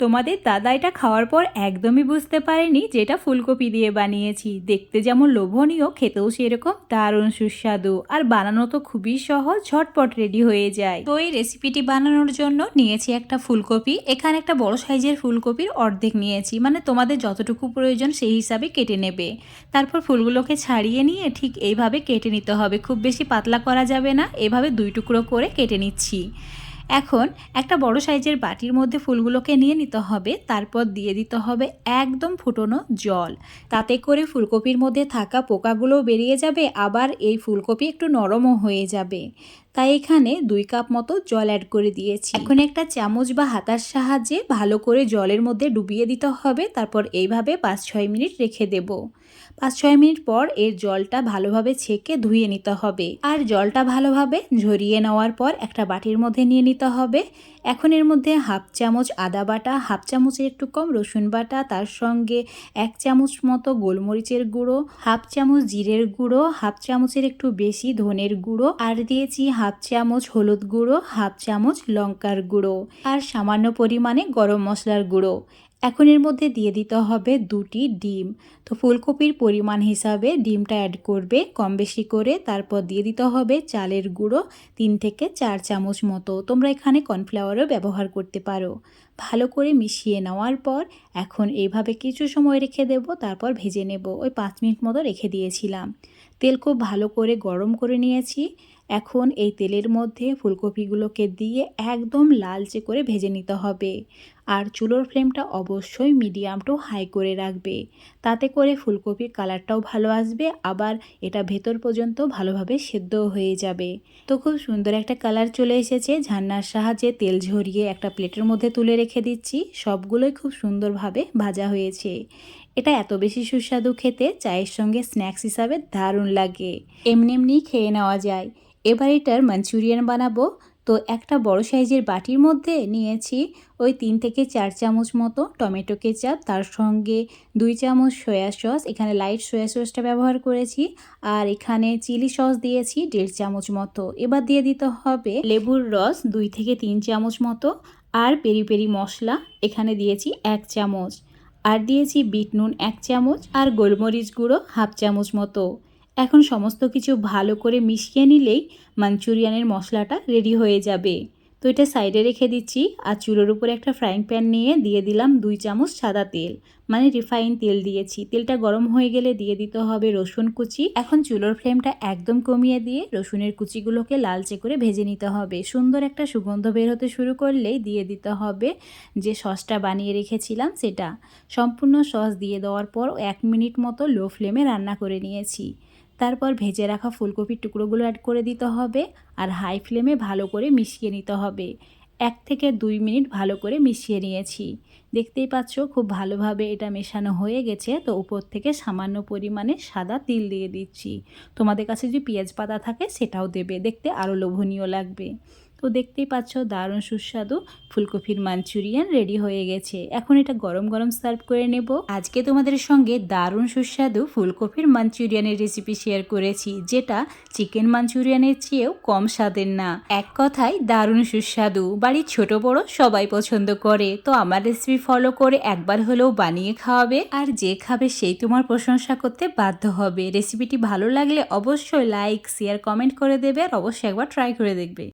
তোমাদের দাদা এটা খাওয়ার পর একদমই বুঝতে পারেনি যে এটা ফুলকপি দিয়ে বানিয়েছি। দেখতে যেমন লোভনীয়, খেতেও সেরকম দারুণ সুস্বাদু। আর বানানো তো খুবই সহজ, ঝটপট রেডি হয়ে যায়। তো এই রেসিপিটি বানানোর জন্য নিয়েছি একটা ফুলকপি। এখানে একটা বড় সাইজের ফুলকপির অর্ধেক নিয়েছি। মানে তোমাদের যতটুকু প্রয়োজন সেই হিসাবে কেটে নেবে। তারপর ফুলগুলোকে ছাড়িয়ে নিয়ে ঠিক এইভাবে কেটে নিতে হবে। খুব বেশি পাতলা করা যাবে না। এভাবে দুই টুকরো করে কেটে নিচ্ছি। এখন একটা বড় সাইজের বাটির মধ্যে ফুলগুলোকে নিয়ে নিতে হবে, তারপর দিয়ে দিতে হবে একদম ফুটোনো জল। তাতে করে ফুলকপির মধ্যে থাকা পোকাগুলো বেরিয়ে যাবে, আবার এই ফুলকপি একটু নরমও হয়ে যাবে। তাই এখানে দুই কাপ মতো জল অ্যাড করে দিয়েছি। এখন একটা চামচ বা হাতার সাহায্যে ভালো করে জলের মধ্যে ডুবিয়ে দিতে হবে, তারপর এইভাবে পাঁচ ছয় মিনিট রেখে দেব। পাঁচ ছয় মিনিট পর এর জলটা ভালোভাবে ছেঁকে ধুয়ে নিতে হবে। আর জলটা ভালোভাবে ঝরিয়ে নেওয়ার পর একটা বাটির মধ্যে নিয়ে নিতে হবে। এখন এর মধ্যে হাফ চামচ আদা বাটা, হাফ চামচের একটু কম রসুন বাটা, তার সঙ্গে এক চামচ মতো গোলমরিচের গুঁড়ো, হাফ চামচ জিরের গুঁড়ো, হাফ চামচের একটু বেশি ধনের গুঁড়ো, আর দিয়েছি হাফ চামচ হলুদ গুঁড়ো, হাফ চামচ লঙ্কার গুঁড়ো আর সামান্য পরিমাণে গরম মশলার গুঁড়ো। এখন এর মধ্যে দিয়ে দিতে হবে দুটি ডিম। তো ফুলকপির পরিমাণ হিসাবে ডিমটা অ্যাড করবে কম বেশি করে। তারপর দিয়ে দিতে হবে চালের গুঁড়ো, তিন থেকে চার চামচ মতো। তোমরা এখানে কর্নফ্লাওয়ারও ব্যবহার করতে পারো। ভালো করে মিশিয়ে নেওয়ার পর এখন এইভাবে কিছু সময় রেখে দেব, তারপর ভেজে নেব। ওই পাঁচ মিনিট মতো রেখে দিয়েছিলাম। তেল খুব ভালো করে গরম করে নিয়েছি। এখন এই তেলের মধ্যে ফুলকপিগুলোকে দিয়ে একদম লালচে করে ভেজে নিতে হবে। আর চুলোর ফ্লেমটা অবশ্যই মিডিয়াম টু হাই করে রাখবে। তাতে করে ফুলকপির কালারটাও ভালো আসবে, আবার এটা ভেতর পর্যন্ত ভালোভাবে সেদ্ধ হয়ে যাবে। তো খুব সুন্দর একটা কালার চলে এসেছে, ঝান্নার সাহায্যে তেল ঝরিয়ে একটা প্লেটের মধ্যে তুলে রেখে দিচ্ছি। সবগুলোই খুব সুন্দরভাবে ভাজা হয়েছে। এটা এত বেশি সুস্বাদু খেতে চায়ের সঙ্গে স্ন্যাক্স হিসাবে দারুণ লাগে। এমনি এমনি খেয়ে নেওয়া যায়। এবার এটার মাঞ্চুরিয়ান বানাবো। তো একটা বড় সাইজের বাটির মধ্যে নিয়েছি ওই তিন থেকে চার চামচ মতো টমেটো কেচাপ, তার সঙ্গে দুই চামচ সয়া সস, এখানে লাইট সয়া সসটা ব্যবহার করেছি, আর এখানে চিলি সস দিয়েছি দেড় চামচ মতো। এবার দিয়ে দিতে হবে লেবুর রস দুই থেকে তিন চামচ মতো, আর পেরি পেরি মশলা এখানে দিয়েছি এক চামচ। আর দিয়েছি বিট নুন এক চামচ, আর গোলমরিচ গুঁড়ো হাফ চামচ মতো। এখন সমস্ত কিছু ভালো করে মিশিয়ে নিলেই মাঞ্চুরিয়ানের মশলাটা রেডি হয়ে যাবে। তো এটা সাইডে রেখে দিচ্ছি আর চুলোর উপরে একটা ফ্রাইং প্যান নিয়ে দিয়ে দিলাম দুই চামচ সাদা তেল। মানে রিফাইন তেল দিয়েছি। তেলটা গরম হয়ে গেলে দিয়ে দিতে হবে রসুন কুচি। এখন চুলোর ফ্লেমটা একদম কমিয়ে দিয়ে রসুনের কুচিগুলোকে লালচে করে ভেজে নিতে হবে। সুন্দর একটা সুগন্ধ বের হতে শুরু করলেই দিয়ে দিতে হবে যে সসটা বানিয়ে রেখেছিলাম সেটা। সম্পূর্ণ সস দিয়ে দেওয়ার পর এক মিনিট মতো লো ফ্লেমে রান্না করে নিয়েছি। তারপর ভেজে রাখা ফুলকপির টুকরোগুলো অ্যাড করে দিতে হবে আর হাই ফ্লেমে ভালো করে মিশিয়ে নিতে হবে। এক থেকে দুই মিনিট ভালো করে মিশিয়ে নিয়েছি। দেখতেই পাচ্ছ খুব ভালোভাবে এটা মেশানো হয়ে গেছে। তো উপর থেকে সামান্য পরিমাণে সাদা তিল দিয়ে দিচ্ছি। তোমাদের কাছে যে পেঁয়াজ পাতা থাকে সেটাও দেবে। দেখতে আরও লোভনীয় লাগবে। তো দেখতেই পাচ্ছ, দারুণ সুস্বাদু ফুলকপির মাঞ্চুরিয়ান রেডি হয়ে গেছে। এখন এটা গরম গরম সার্ভ করে নেব। আজকে তোমাদের সঙ্গে দারুণ সুস্বাদু ফুলকপির মাঞ্চুরিয়ানের রেসিপি শেয়ার করেছি, যেটা চিকেন মাঞ্চুরিয়ানের চেয়েও কম স্বাদের না। এক কথায় দারুণ সুস্বাদু। বাড়ির ছোট বড় সবাই পছন্দ করে, তো আমার রেসিপি ফলো করে একবার হলেও বানিয়ে খাওয়াবে। আর যে খাবে সেই তোমার প্রশংসা করতে বাধ্য হবে। রেসিপিটি ভালো লাগলে অবশ্যই লাইক শেয়ার কমেন্ট করে দেবে আর অবশ্যই একবার ট্রাই করে দেখবে।